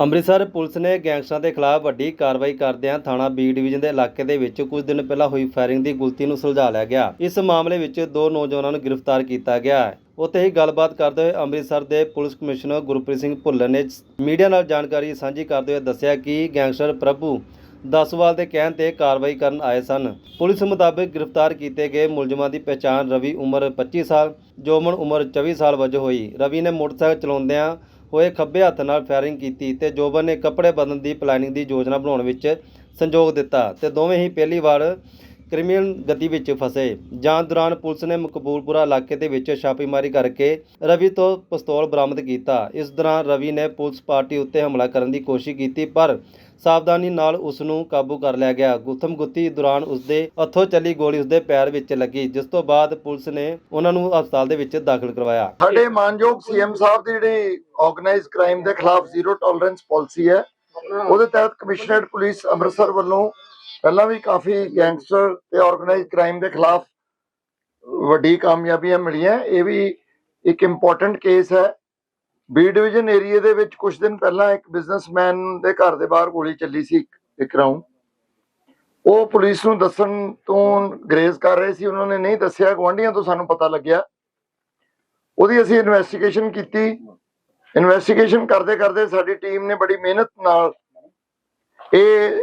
Amritsar police ਨੇ ਗੈਂਗਸਟਰਾਂ ਦੇ ਖਿਲਾਫ ਵੱਡੀ ਕਾਰਵਾਈ ਕਰਦਿਆਂ ਥਾਣਾ ਬੀ ਡਿਵੀਜ਼ਨ ਦੇ ਇਲਾਕੇ ਦੇ ਵਿੱਚ ਕੁਝ ਦਿਨ ਪਹਿਲਾਂ ਹੋਈ ਫਾਇਰਿੰਗ ਦੀ ਗੁਲਤੀ ਨੂੰ ਸੁਲਝਾ ਲਿਆ ਗਿਆ। ਇਸ ਮਾਮਲੇ ਵਿੱਚ ਦੋ ਨੌਜਵਾਨਾਂ ਨੂੰ ਗ੍ਰਿਫਤਾਰ ਕੀਤਾ ਗਿਆ ਹੈ। ਉੱਥੇ ਹੀ ਗੱਲਬਾਤ ਕਰਦੇ ਹੋਏ ਅੰਮ੍ਰਿਤਸਰ ਦੇ ਪੁਲਿਸ ਕਮਿਸ਼ਨਰ ਗੁਰਪ੍ਰੀਤ ਸਿੰਘ ਭੁੱਲਰ ਨੇ ਮੀਡੀਆ ਨਾਲ ਜਾਣਕਾਰੀ ਸਾਂਝੀ ਕਰਦੇ ਹੋਏ ਦੱਸਿਆ ਕਿ ਗੈਂਗਸਟਰ ਪ੍ਰਭੂ ਦਸਵਾਲ ਦੇ ਕਹਿਣ ਤੇ ਕਾਰਵਾਈ ਕਰਨ ਆਏ ਸਨ। ਪੁਲਿਸ ਮੁਤਾਬਕ ਗ੍ਰਿਫਤਾਰ ਕੀਤੇ ਗਏ ਮੁਲਜ਼ਮਾਂ ਦੀ ਪਛਾਣ ਰਵੀ ਉਮਰ 25 ਸਾਲ, ਜੋਮਨ ਉਮਰ 24 ਸਾਲ ਵਜੋਂ ਹੋਈ। ਰਵੀ ਨੇ ਮੋਟਰਸਾਈਕਲ ਚਲਾਉਂਦਿਆਂ ਹੋਏ ਖੱਬੇ ਹੱਥ ਨਾਲ ਫਾਇਰਿੰਗ ਕੀਤੀ ਤੇ ਜੋਬਨ ਨੇ ਕੱਪੜੇ ਬਦਲਣ ਦੀ ਪਲੈਨਿੰਗ ਦੀ ਯੋਜਨਾ ਬਣਾਉਣ ਵਿੱਚ ਸੰਯੋਗ ਦਿੱਤਾ ਤੇ ਦੋਵੇਂ ਹੀ ਪਹਿਲੀ ਵਾਰ ਕ੍ਰਿਮੀਨਲ ਗਤੀ ਵਿੱਚ ਫਸੇ। ਜਾਂਚ ਦੌਰਾਨ ਪੁਲਿਸ ਨੇ ਮਕਬੂਲਪੁਰਾ ਇਲਾਕੇ ਦੇ ਵਿੱਚ ਛਾਪੇਮਾਰੀ ਕਰਕੇ ਰਵੀ ਤੋਂ ਪਿਸਤੌਲ ਬਰਾਮਦ ਕੀਤਾ। ਇਸ ਦੌਰਾਨ ਰਵੀ ਨੇ ਪੁਲਿਸ ਪਾਰਟੀ ਉੱਤੇ ਹਮਲਾ ਕਰਨ ਦੀ ਕੋਸ਼ਿਸ਼ ਕੀਤੀ, ਪਰ ਸਾਵਧਾਨੀ ਨਾਲ ਉਸ ਨੂੰ ਕਾਬੂ ਕਰ ਲਿਆ ਗਿਆ। ਗੁੱਥਮ ਗੁੱਤੀ ਦੌਰਾਨ ਉਸ ਦੇ ਹੱਥੋਂ ਚੱਲੀ ਗੋਲੀ ਉਸ ਦੇ ਪੈਰ ਵਿੱਚ ਲੱਗੀ, ਜਿਸ ਤੋਂ ਬਾਅਦ ਪੁਲਿਸ ਨੇ ਉਹਨਾਂ ਨੂੰ ਹਸਪਤਾਲ ਦੇ ਵਿੱਚ ਦਾਖਲ ਕਰਵਾਇਆ। ਸਾਡੇ ਮਾਨਯੋਗ ਸੀਐਮ ਸਾਹਿਬ ਦੀ ਜਿਹੜੀ ਆਰਗੇਨਾਈਜ਼ ਕ੍ਰਾਈਮ ਦੇ ਖਿਲਾਫ ਜ਼ੀਰੋ ਟੋਲਰੈਂਸ ਪਾਲਿਸੀ ਹੈ। ਉਹਦੇ ਤਹਿਤ ਕਮਿਸ਼ਨਰੇਟ ਪੁਲਿਸ ਅੰਮ੍ਰਿਤਸਰ ਵੱਲੋਂ ਪਹਿਲਾਂ ਵੀ ਕਾਫੀ ਗੈਂਗਸਟਰ ਤੇ ਆਰਗੇਨਾਈਜ਼ ਕ੍ਰਾਈਮ ਦੇ ਖਿਲਾਫ ਵੱਡੀ ਕਾਮਯਾਬੀਆਂ ਮਿਲੀਆਂ। ਇਹ ਵੀ ਇੱਕ ਇੰਪੋਰਟੈਂਟ ਕੇਸ ਹੈ। ਬੀ ਡਿਵੀਜ਼ਨ ਏਰੀਆ ਦੇ ਵਿੱਚ ਕੁਝ ਦਿਨ ਪਹਿਲਾਂ ਇੱਕ ਬਿਜ਼ਨਸਮੈਨ ਦੇ ਘਰ ਦੇ ਬਾਹਰ ਗੋਲੀ ਚੱਲੀ ਸੀ ਇੱਕ- ਰਾਉਂਡ ਉਹ ਪੁਲਿਸ ਨੂੰ ਦੱਸਣ ਤੋਂ ਗਰੇਜ਼ ਕਰ ਰਹੇ ਸੀ ਉਹਨਾਂ ਨੇ ਨਹੀਂ ਦੱਸਿਆ ਗਵਾਂਢੀਆਂ ਤੋਂ ਸਾਨੂੰ ਪਤਾ ਲੱਗਿਆ। ਉਹਦੀ ਅਸੀਂ ਇਨਵੈਸਟੀਗੇਸ਼ਨ ਕੀਤੀ। ਇਨਵੈਸਟੀਗੇਸ਼ਨ ਕਰਦੇ ਕਰਦੇ ਸਾਡੀ ਟੀਮ ਨੇ ਬੜੀ ਮਿਹਨਤ ਨਾਲ ਇਹ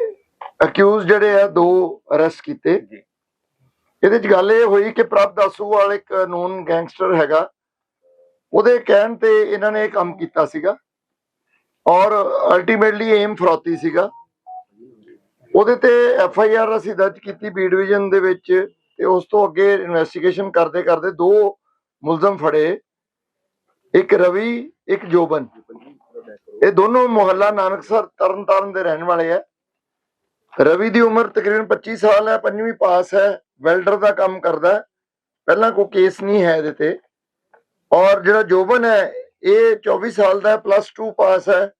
ਅਕਿਊਜ਼ ਜਿਹੜੇ ਆ ਦੋ ਅਰੈਸਟ ਕੀਤੇ। ਇਹਦੇ ਚ ਗੱਲ ਇਹ ਹੋਈ ਕਿ ਪ੍ਰਭ ਦਾਸੂ ਵਾਲਾ ਇੱਕ ਨੋਨ ਗੈਂਗਸਟਰ ਹੈਗਾ। ਉਹਦੇ ਕਹਿਣ ਤੇ ਇਹਨਾਂ ਨੇ ਇਹ ਕੰਮ ਕੀਤਾ ਸੀਗਾ। ਔਰ ਅਲਟੀਮੇਟਲੀ ਏਮ ਫਰੋਤੀ ਸੀਗਾ। ਉਹਦੇ ਤੇ ਐਫ ਆਈ ਆਰ ਅਸੀਂ ਦਰਜ ਕੀਤੀ ਬੀ ਡਿਵੀਜ਼ਨ ਦੇ ਵਿੱਚ ਤੇ ਉਸ ਤੋਂ ਅੱਗੇ ਇਨਵੈਸਟੀਗੇਸ਼ਨ ਕਰਦੇ ਕਰਦੇ ਦੋ ਮੁਲਜ਼ਮ ਫੜੇ। ਇੱਕ ਰਵੀ, ਇੱਕ ਜੋਬਨ। ਇਹ ਦੋਨੋਂ ਮੁਹੱਲਾ ਨਾਨਕਸਰ ਤਰਨਤਾਰਨ ਦੇ ਰਹਿਣ ਵਾਲੇ ਆ। ਰਵੀ ਦੀ ਉਮਰ ਤਕਰੀਬਨ 25 ਸਾਲ ਹੈ, ਪੰਜਵੀਂ ਪਾਸ ਹੈ ਵੈਲਡਰ ਦਾ ਕੰਮ ਕਰਦਾ ਪਹਿਲਾਂ ਕੋਈ ਕੇਸ ਨਹੀਂ ਹੈ ਇਹਦੇ ਤੇ। ਔਰ ਜਿਹੜਾ ਜੋਬਨ ਹੈ, ਇਹ 24 ਸਾਲ ਦਾ ਹੈ ਪਲੱਸ 2 ਪਾਸ ਹੈ।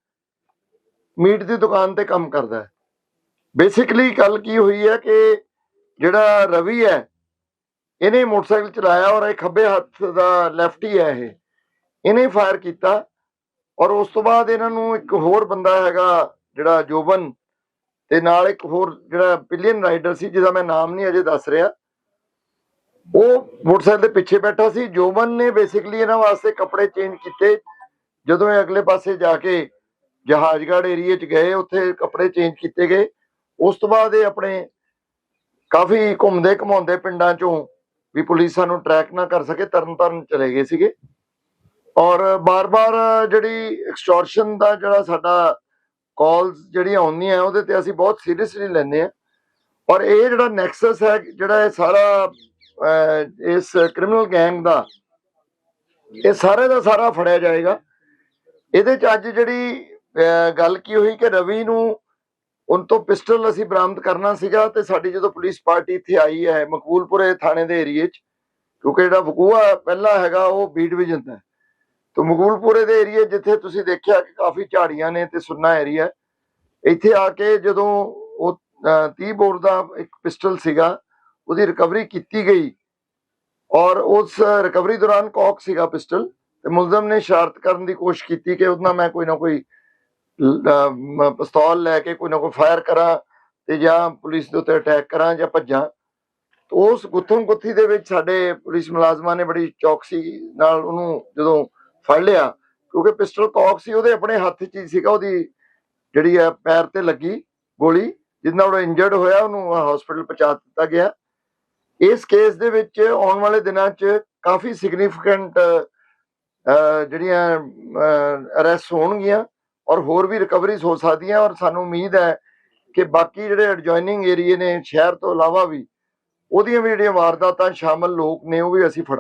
ਮੀਟ ਦੀ ਦੁਕਾਨ ਤੇ ਕੰਮ ਕਰਦਾ ਹੈ। ਬੇਸਿਕਲੀ ਗੱਲ ਕੀ ਹੋਈ ਹੈ ਕਿ ਜਿਹੜਾ ਰਵੀ ਹੈ, ਇਹਨੇ ਮੋਟਰਸਾਈਕਲ ਚਲਾਇਆ ਔਰ ਇਹ ਖੱਬੇ ਹੱਥ ਦਾ ਲੈਫਟੀ ਹੈ ਇਹ। ਇਹਨੇ ਫਾਇਰ ਕੀਤਾ ਔਰ ਉਸ ਤੋਂ ਬਾਅਦ ਇਹਨਾਂ ਨੂੰ ਇੱਕ ਹੋਰ ਬੰਦਾ ਹੈਗਾ ਜਿਹੜਾ ਜੋਬਨ ਤੇ ਨਾਲ ਇੱਕ ਹੋਰ ਜਿਹੜਾ ਪਿਲੀਅਨ ਰਾਈਡਰ ਸੀ, ਜਿਹਦਾ ਮੈਂ ਨਾਮ ਨਹੀਂ ਅਜੇ ਦੱਸ ਰਿਹਾ। ਉਹ ਮੋਟਰਸਾਈਕਲ ਦੇ ਪਿੱਛੇ ਬੈਠਾ ਸੀ। ਜੋਬਨ ਨੇ ਬੇਸਿਕਲੀ ਇਹਨਾਂ ਵਾਸਤੇ ਕੱਪੜੇ ਚੇਂਜ ਕੀਤੇ। ਜਦੋਂ ਇਹ ਅਗਲੇ ਪਾਸੇ ਜਾ ਕੇ ਜਹਾਜ਼ਗੜ੍ਹ ਏਰੀਏ 'ਚ ਗਏ, ਉੱਥੇ ਕੱਪੜੇ ਚੇਂਜ ਕੀਤੇ ਗਏ। ਉਸ ਤੋਂ ਬਾਅਦ ਇਹ ਆਪਣੇ ਕਾਫੀ ਘੁੰਮਦੇ ਘਮਾਉਂਦੇ ਪਿੰਡਾਂ 'ਚੋਂ ਵੀ ਪੁਲਿਸ ਸਾਨੂੰ ਟਰੈਕ ਨਾ ਕਰ ਸਕੇ ਤਰਨ ਤਾਰਨ ਚਲੇ ਗਏ ਸੀਗੇ। ਔਰ ਬਾਰ-ਬਾਰ ਜਿਹੜੀ ਐਕਸਟੋਰਸ਼ਨ ਦਾ ਜਿਹੜਾ ਸਾਡਾ ਕਾਲਸ ਜਿਹੜੀਆਂ ਆਉਂਦੀਆਂ, ਉਹਦੇ ਤੇ ਅਸੀਂ ਬਹੁਤ ਸੀਰੀਅਸਲੀ ਲੈਂਦੇ ਆ ਔਰ ਇਹ ਜਿਹੜਾ ਨੈਕਸਸ ਹੈ, ਜਿਹੜਾ ਇਹ ਸਾਰਾ ਇਸ ਕ੍ਰਿਮੀਨਲ ਗੈਂਗ ਦਾ ਇਹ ਸਾਰੇ ਦਾ ਸਾਰਾ ਫੜਿਆ ਜਾਏਗਾ ਇਹਦੇ ਚ ਅੱਜ ਜਿਹੜੀ ਗੱਲ ਕੀ ਹੋਈ ਕਿ ਰਵੀ ਨੂੰ ਉਨ ਤੋਂ ਪਿਸਟਲ ਅਸੀਂ ਬਰਾਮਦ ਕਰਨਾ ਸੀਗਾ ਤੇ ਸਾਡੀ ਜਦੋਂ ਪੁਲਿਸ ਪਾਰਟੀ ਇੱਥੇ ਆਈ ਹੈ ਮਕਬੂਲਪੁਰੇ ਥਾਣੇ ਦੇ ਏਰੀਏ 'ਚ ਕਿਉਂਕਿ ਜਿਹੜਾ ਵਕੂਆ ਪਹਿਲਾ ਹੈਗਾ ਉਹ ਬੀ ਡਿਵੀਜ਼ਨ ਦਾ ਹੈ। ਤੇ ਮਕਬੂਲਪੁਰੇ ਦੇ ਏਰੀਏ ਜਿੱਥੇ ਤੁਸੀਂ ਦੇਖਿਆ ਕਿ ਕਾਫੀ ਝਾੜੀਆਂ ਨੇ ਤੇ ਸੁੰਨਾ ਏਰੀਆ ਇੱਥੇ ਆ ਕੇ ਜਦੋਂ ਉਹ ਅਹ, 30 ਬੋਰ ਦਾ ਇੱਕ ਪਿਸਟਲ ਸੀਗਾ ਉਹਦੀ ਰਿਕਵਰੀ ਕੀਤੀ ਗਈ। ਔਰ ਉਸ ਰਿਕਵਰੀ ਦੌਰਾਨ ਕੌਕ ਸੀਗਾ ਪਿਸਟਲ ਤੇ ਮੁਲਜ਼ਮ ਨੇ ਸ਼ਰਾਰਤ ਕਰਨ ਦੀ ਕੋਸ਼ਿਸ਼ ਕੀਤੀ ਕਿ ਉਹਦਾ ਮੈਂ ਕੋਈ ਨਾ ਕੋਈ ਪਿਸਤੌਲ ਲੈ ਕੇ ਕੋਈ ਨਾ ਕੋਈ ਫਾਇਰ ਕਰਾਂ ਤੇ ਜਾਂ ਪੁਲਿਸ ਦੇ ਉੱਤੇ ਅਟੈਕ ਕਰਾਂ ਜਾਂ ਭੱਜਾਂ। ਉਸ ਗੁੱਥਮ ਗੁੱਥੀ ਦੇ ਵਿੱਚ ਸਾਡੇ ਪੁਲਿਸ ਮੁਲਾਜ਼ਮਾਂ ਨੇ ਬੜੀ ਚੌਕਸੀ ਨਾਲ ਉਹਨੂੰ ਜਦੋਂ ਫੜ ਲਿਆ, ਕਿਉਂਕਿ ਪਿਸਟਲ ਕੌਕ ਸੀ, ਉਹਦੇ ਆਪਣੇ ਹੱਥ 'ਚ ਹੀ ਸੀਗਾ, ਉਹਦੀ ਜਿਹੜੀ ਆ ਪੈਰ ਤੇ ਲੱਗੀ ਗੋਲੀ ਜਿਸ ਉਹ ਇੰਜਰਡ ਹੋਇਆ ਉਹਨੂੰ ਹਸਪੀਟਲ ਪਹੁੰਚਾ ਦਿੱਤਾ ਗਿਆ। ਇਸ ਕੇਸ ਦੇ ਵਿੱਚ ਆਉਣ ਵਾਲੇ ਦਿਨਾਂ 'ਚ ਕਾਫੀ ਸਿਗਨੀਫੀਕੈਂਟ ਜਿਹੜੀਆਂ ਅਰੈਸਟ ਹੋਣਗੀਆਂ ਔਰ ਹੋਰ ਵੀ ਰਿਕਵਰੀਜ਼ ਹੋ ਸਕਦੀਆਂ ਔਰ ਸਾਨੂੰ ਉਮੀਦ ਹੈ ਕਿ ਬਾਕੀ ਜਿਹੜੇ ਐਡਜੋਇਨਿੰਗ ਏਰੀਏ ਨੇ ਸ਼ਹਿਰ ਤੋਂ ਇਲਾਵਾ ਵੀ ਉਹਦੀਆਂ ਵੀ ਜਿਹੜੀਆਂ ਵਾਰਦਾਤਾਂ ਸ਼ਾਮਲ ਲੋਕ ਨੇ ਉਹ ਵੀ ਅਸੀਂ ਫੜਾਂਗੇ।